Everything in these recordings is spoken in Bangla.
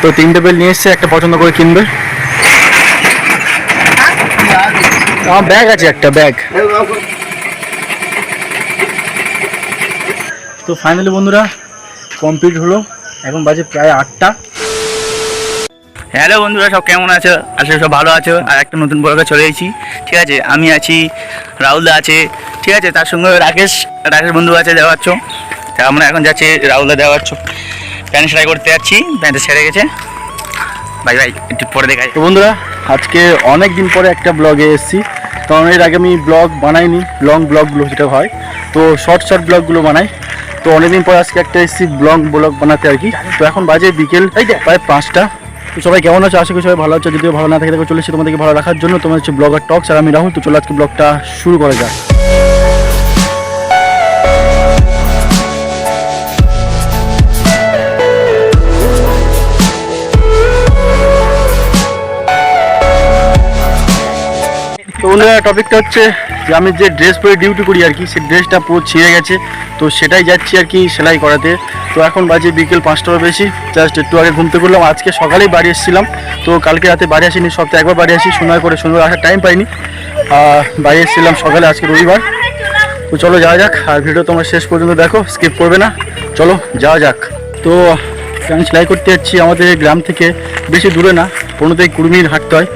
তো তিনটে বেল নিয়ে এসছে, একটা পছন্দ করে কিনবে। আমার ব্যাগ আছে একটা, ব্যাগ। তো ফাইনালি বন্ধুরা, কমপ্লিট হলো। এখন বাজে প্রায় আটটা। হ্যালো বন্ধুরা, সব কেমন আছো? আসলে সব ভালো আছো। আর একটা নতুন ব্লগে চলে এসেছি। ঠিক আছে, আমি আছি রাহুলদা আছে। ঠিক আছে, তার সঙ্গে রাকেশ রাকেশ বন্ধু আছে দেওয়াচ্ছ তা আমরা এখন যাচ্ছি রাহুলদা দেওয়াচ্ছ প্যান্ট সেলাই করতে যাচ্ছি প্যান্টটা ছেড়ে গেছে। ভাই ভাই একটু পরে দেখাই। তো বন্ধুরা আজকে অনেক দিন পরে একটা ব্লগে এসেছি। কারণ এর আগে আমি ব্লগ বানাইনি লং ব্লগগুলো যেটা হয়। তো শর্ট শর্ট ব্লগগুলো বানাই। তো অনেকদিন পর আজকে একটা এসেছি ব্লগ ব্লগ বানাতে আর কি। তো এখন বাজে বিকেল প্রায় পাঁচটা। তো সবাই কেমন আছো? আশা করি সবাই ভালো আছো। যদিও ভালো না থাকে দেখো চলেছি তোমাদেরকে ভালো রাখার জন্য। তোমার হচ্ছে ব্লগার টক্স আর আমি রাহুল। তো চলো আজকে ব্লগটা শুরু করা যাক। তো বন্ধুরা টপিকটা হচ্ছে যে আমি যে ড্রেস পরে ডিউটি করি আর কি, সেই ড্রেসটা পুরো ছিঁড়ে গেছে। তো সেটাই যাচ্ছি আর কি সেলাই করাতে। তো এখন বাজে বিকেল পাঁচটার বেশি জাস্ট একটু আগে ঘুমতে করলাম আজকে সকালেই বাড়ি এসেছিলাম, তো কালকে রাতে বাড়ি আসিনি, সপ্তাহে একবার বাড়ি আসি সময় করে সুন্দর আসার টাইম পাইনি। আর বাড়ি এসেছিলাম সকালে, আজকে রবিবার। তো চলো যাওয়া যাক, আর ভিডিও তোমরা শেষ পর্যন্ত দেখো স্কিপ করবে না। চলো যাওয়া যাক। তো আমি সেলাই করতে যাচ্ছি, আমাদের গ্রাম থেকে, বেশি দূরে না পনেরো থেকে কুড়ি মিনিট হাঁটতে হয়।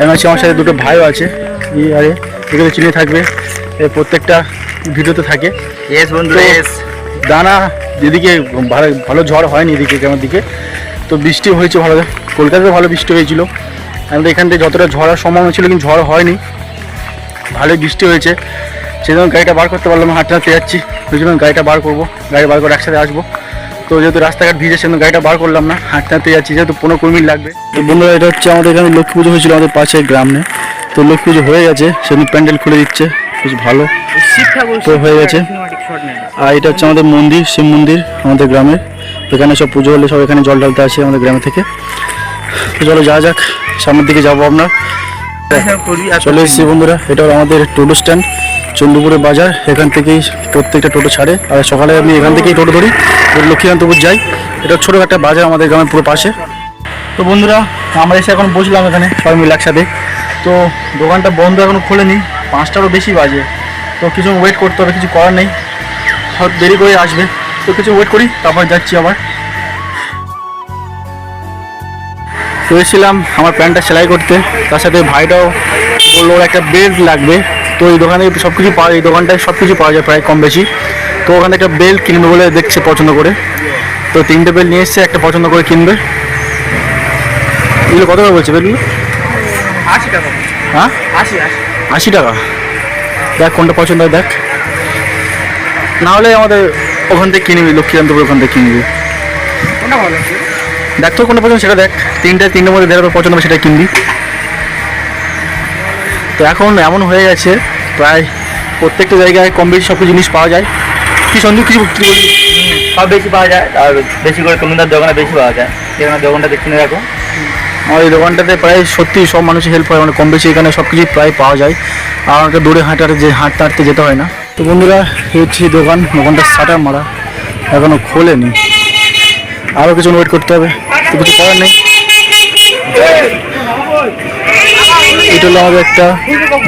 আমি আছি আমার সাথে দুটো ভাইও আছে। আরে এগুলো চিনে থাকবে। প্রত্যেকটা ভিডিওতে থাকে। এস বন্ধু এস দানা যেদিকে ভালো ভালো ঝড় হয়নি এদিকে আমার দিকে? তো বৃষ্টি হয়েছে ভালো কলকাতাতে ভালো বৃষ্টি হয়েছিল। আমাদের এখান থেকে যতটা ঝড়ার সম্ভাবনা ছিল কিন্তু ঝড় হয়নি। ভালোই বৃষ্টি হয়েছে। সেই জন্য গাড়িটা বার করতে পারলাম হাঁটতে হাঁটতে যাচ্ছি। ওই জন্য গাড়িটা বার করব। গাড়ি বার করে একসাথে আসব। তো যেহেতু রাস্তাঘাট ভিজে সেজন্য গাড়িটা বার করলাম না। হাঁটতে হাঁটতে যাচ্ছি যেহেতু পনেরো কুড়ি মিনিট লাগবে। তো বন্ধুরা এটা হচ্ছে আমাদের এখানে লক্ষ্মী পুজো হয়েছিল আমাদের পাশে গ্রামে। তো লক্ষ্মী পুজো হয়ে গেছে সেদিন প্যান্ডেল খুলে দিচ্ছে বেশ ভালো। তো হয়ে গেছে। আর এটা হচ্ছে আমাদের মন্দির শিব মন্দির আমাদের গ্রামের। এখানে সব পুজো হলে সব এখানে জল ঢালতে আসে আমাদের গ্রামে থেকে। তো চলো যা যাক সামনের দিকে যাব আমরা। চলে এসেছি বন্ধুরা এটা আমাদের টোটো স্ট্যান্ড চন্দ্রপুরের বাজার এখান থেকেই প্রত্যেকটা টোটো ছাড়ে। আর সকালে আমি এখান থেকেই টোটো ধরি লক্ষ্মীকান্তপুর যাই। এটা ছোটো একটা বাজার আমাদের গ্রামের পুরো পাশে। তো বন্ধুরা আমরা এসে এখন বসলাম এখানে সবাই মিলে একসাথে। তো দোকানটা বন্ধ এখনও খোলেনি পাঁচটারও বেশি বাজে। তো কিছু ওয়েট করতে হবে কিছু করার নেই। হয়তো দেরি করে আসবে। তো কিছু ওয়েট করি তারপর যাচ্ছি আবার। তো এসেছিলাম আমার প্যান্টটা সেলাই করতে। তার সাথে ভাইটাও বলল ওর একটা বেল্ট লাগবে। তো এই দোকানে সব কিছু পাওয়া এই দোকানটায় সব কিছু পাওয়া যায় প্রায় কম বেশি। তো ওখানে একটা বেল্ট কিনবে বলে দেখছে পছন্দ করে। তো তিনটে বেল্ট নিয়ে এসছে একটা পছন্দ করে কিনবে। এগুলো কত করে বলছে বেলগুলো আশি টাকা। হ্যাঁ? আশি আশি। আশি টাকা? দেখ কোনটা পছন্দ হয় দেখ। না হলে আমাদের ওখান থেকে কিনবি লক্ষ্মীকান্তপুর ওখান থেকে কিনবি। কোনটা ভালো? দেখ তোর কোনটা পছন্দ সেটা দেখ। তিনটে তিনটের মধ্যে যেটা পছন্দ হবে সেটা কিনবি। তো এখন এমন হয়ে গেছে প্রায় প্রত্যেকটা জায়গায় কম বেশি সব কিছু জিনিস পাওয়া যায়। কি সন্দীপ কিছু কি বলি সব বেশি পাওয়া যায় আর বেশি করে তরুণদার দোকানে বেশি পাওয়া যায়। সেখানে দোকানটা দেখে নিয়ে রাখো। আমার এই দোকানটাতে প্রায় সত্যি সব মানুষের হেল্প হয় মানে কম বেশি এখানে সব কিছুই প্রায় পাওয়া যায়। আর আমাকে দূরে হাঁটার যে হাঁটতে হাঁটতে যেতে হয় না। তো বন্ধুরা হচ্ছে দোকান দোকানটা শাটার মারা। এখনও খোলেনি। আরও কিছু ওয়েট করতে হবে। কিছু করার নেই? এটা হলো আমাদের একটা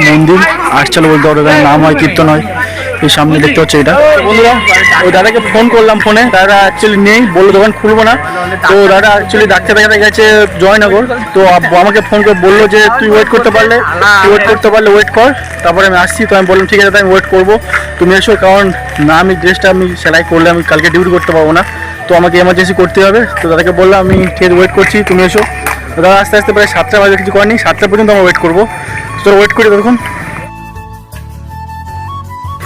মন্দির, আটচাল বলতে পারো নাম হয়, কীর্তন হয়। এই সামনে দেখতে হচ্ছে এটা। বন্ধুরা, ওই দাদাকে ফোন করলাম ফোনে দাদা অ্যাকচুয়ালি নেই, বলল দোকান খুলবো না। তো দাদা অ্যাকচুয়ালি ডাক্তার দেখাতে গেছে জয়নগর। তো আমাকে ফোন করে বলল যে, তুই ওয়েট করতে পারলে, তুই ওয়েট করতে পারলে ওয়েট কর। তারপরে আমি আসছি, তো আমি বললাম, ঠিক আছে আমি ওয়েট করব। তুমি এসো, কারণ না, আমি ড্রেসটা আমি সেলাই করলে আমি কালকে ডিউটি করতে পারব না। তো আমাকে এমার্জেন্সি করতে হবে। তো দাদাকে বললাম, আমি ঠিক ওয়েট করছি, তুমি এসো। দাদা আস্তে আস্তে প্রায় সাতটা বাজে, কিছু করেনি সাতটা পর্যন্ত আমরা ওয়েট করব। তো ওয়েট করি ততক্ষণ।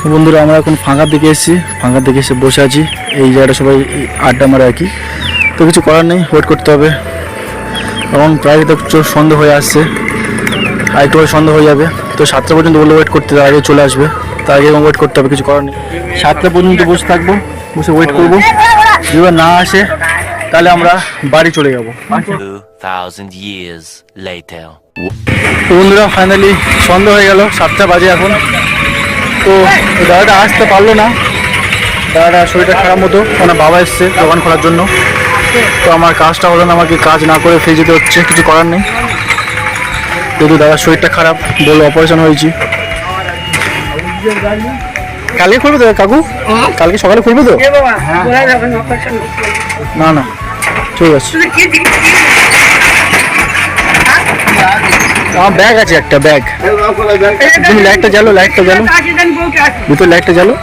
তো বন্ধুরা, আমরা এখন ফাঁকার দিকে এসেছি। ফাঁকার দিকে এসে বসে আছি। এই জায়গাটা সবাই আড্ডা মারে আর কি। তো কিছু করার নেই ওয়েট করতে হবে। এবং প্রায় তো চোখ সন্ধ্যে হয়ে আসছে। আর একটু পরে সন্ধ্যা হয়ে যাবে। তো সাতটা পর্যন্ত বললে ওয়েট করতে আগে চলে আসবে। তার আগে ওয়েট করতে হবে, কিছু করার নেই। সাতটা পর্যন্ত বসে থাকব, বসে ওয়েট করব। যদি না আসে তাহলে আমরা বাড়ি চলে যাব। 2,000 years later. তো বন্ধুরা ফাইনালি সন্ধ্যা হয়ে গেল সাতটা বাজে এখন। তো দাদাটা আসতে পারল না। দাদাটা শরীরটা খারাপ মতো ওনার বাবা এসছে দোকান খোলার জন্য। তো আমার কাজটা হলো না আমাকে কাজ না করে ফিরে যেতে হচ্ছে কিছু করার নেই। যেহেতু দাদার শরীরটা খারাপ বলে অপারেশন হয়েছি। কালকে খুলবে তো কাকু কালকে সকালে খুলবে তো না না ঠিক আছে আমার ব্যাগ আছে একটা ব্যাগ তুমি লাইটটা জ্বালো লাইটটা জ্বালো ভিতরে লাইটটা জ্বালো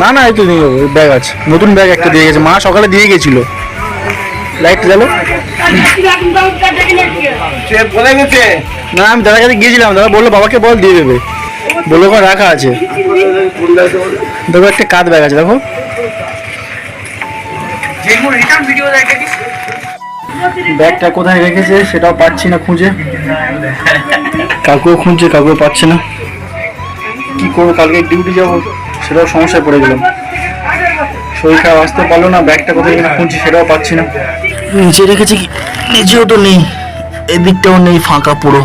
না না এই তো নিয়ে যাব ব্যাগ আছে নতুন ব্যাগ একটা দিয়ে গেছে মা সকালে দিয়ে গেছিল জ্বালো না আমি দাদার কাছে গিয়েছিলাম দাদা বলল বাবাকে বল দিয়ে দেবে বলল ওখানে রাখা আছে। দেখো একটা কাঁধ ব্যাগ আছে দেখো। ব্যাগটা কোথায় রেখেছে সেটাও পাচ্ছি না খুঁজে। কাকুও খুঁজছে কাকুও পাচ্ছে না। কি করব কালকে ডিউটি যাব সেটাও সমস্যায় পড়ে গেলাম। শরীর খারাপ আসতে পারল না ব্যাগটা কোথায় রেখে খুঁজছি সেটাও পাচ্ছি না। নিচে রেখেছি কি? নিচেও তো নেই এদিকটাও নেই ফাঁকা পুরো।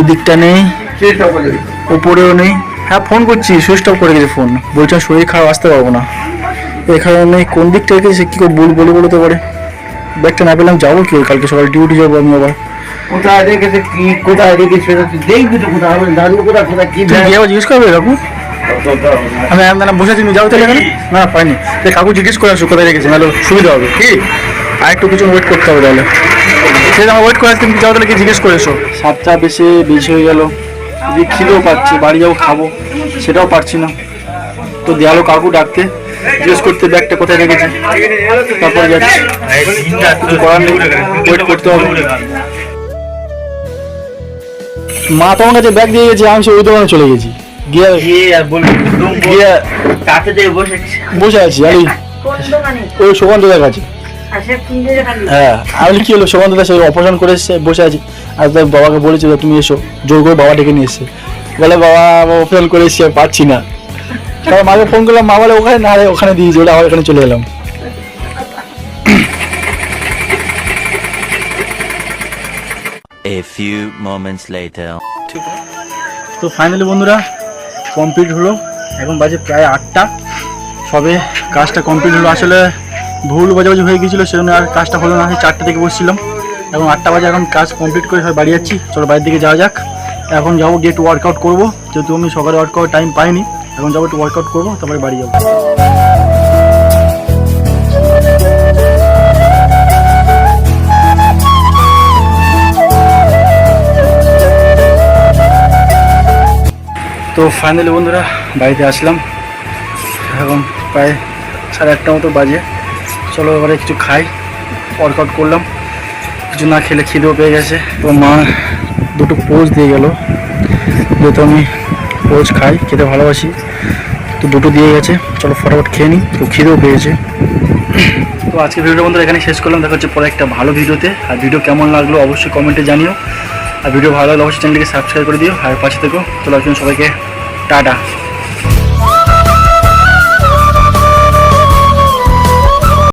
এদিকটা নেই। উপরেও নেই। হ্যাঁ ফোন করছি সুইচ অফ করে গেছে ফোন বলছে শরীর খারাপ আসতে পারব না। এখানে নেই কোন দিকটা রেখেছে সে কী করে বল বলে বলতে পারে? ব্যাগটা না পেলাম যাব কি কালকে সকাল ডিউটি যাব আমি আবার। কোথায় রেখেছে কি কোথায় রেখেছে সেটা তুই দেখবি তো কোথায় হবে জানব কোথায় কোথায় কি তুমি গিয়ে জিজ্ঞেস করবে কাকু আমি আমি না বসে তুমি যাও তাহলে এখানে। না পাইনি। তাই কাকু জিজ্ঞেস করে আসো কোথায় রেখেছে নাহলে সুবিধা হবে কি? আর একটু কিছু ওয়েট করতে হবে তাহলে। আমার ওয়েট করে তুমি যাও তাহলে কি জিজ্ঞেস করে এসো। সাতটা বেশি বেশি হয়ে গেল। যদি খিদেও পাচ্ছি বাড়ি যাব খাব সেটাও পারছি না। তো দেয়ালো কাকু ডাকতে জিজ্ঞেস করতে ব্যাগটা কোথায় রেখেছে? তারপরে যাচ্ছি। কিছু করার নেই ওয়েট করতে হবে। মা তোমার কাছে ব্যাগ দিয়ে গেছে আমি সে ওই দোকানে চলে গেছি। গিয়ে গিয়ে কাছে দিয়ে বসে বসে আছি আর ওই কিনতে দেখালি হ্যাঁ আমি কি হলো? দাদা সেই অপারেশন করে এসছে বসে আছি। আর তার বাবাকে বলেছিল তুমি এসো। জোর করে বাবা ডেকে নিয়ে এসছে। বলে বাবা অপারেশন করে এসছে পাচ্ছি না। তারপর মাকে ফোন করলাম মা বলে ওখানে না রে ওখানে দিয়েছি ওটা আবার এখানে চলে এলাম। A few moments later. তো ফাইনালি বন্ধুরা কমপ্লিট হলো। এখন বাজে প্রায় আটটা। সবে কাজটা কমপ্লিট হলো। আসলে ভুল বাজাবাজি হয়ে গিয়েছিল সেজন্য আর কাজটা হলো না। আমি চারটে থেকে বসছিলাম। এখন আটটা বাজে এখন কাজ কমপ্লিট করে সবাই বাড়ি যাচ্ছি। চলো বাড়ির দিকে যাওয়া যাক। এখন যাব গিয়ে একটু ওয়ার্কআউট করব। যেহেতু আমি সকালে ওয়ার্কআউট টাইম পাইনি, এখন যাব একটু ওয়ার্কআউট করব, তারপরে বাড়ি যাব। তো ফাইনালি বন্ধুরা, বাড়িতে আসলাম। এখন প্রায় সাড়ে আটটা মতো বাজে। চলো এবারে কিছু খাই ওয়ার্কআউট করলাম। কিছু না খেলে খিদেও পেয়ে গেছে। তো মা দুটো পোজ দিয়ে গেল। যেহেতু আমি পোজ খাই, খেতে ভালোবাসি, তো দুটো দিয়ে গেছে। চলো ফটাফট খেয়ে নিই তো খিদেও পেয়েছে। তো আজকে ভিডিওটা বন্ধুরা এখানে শেষ করলাম। দেখা হচ্ছে পরে একটা ভালো ভিডিওতে। আর ভিডিও কেমন লাগল অবশ্যই কমেন্টে জানিও। আর ভিডিও ভালো লাগলে অবশ্যই চ্যানেলটিকে সাবস্ক্রাইব করে দিও। আর পাশে থেকো। চলো একজন সবাইকে টাটা।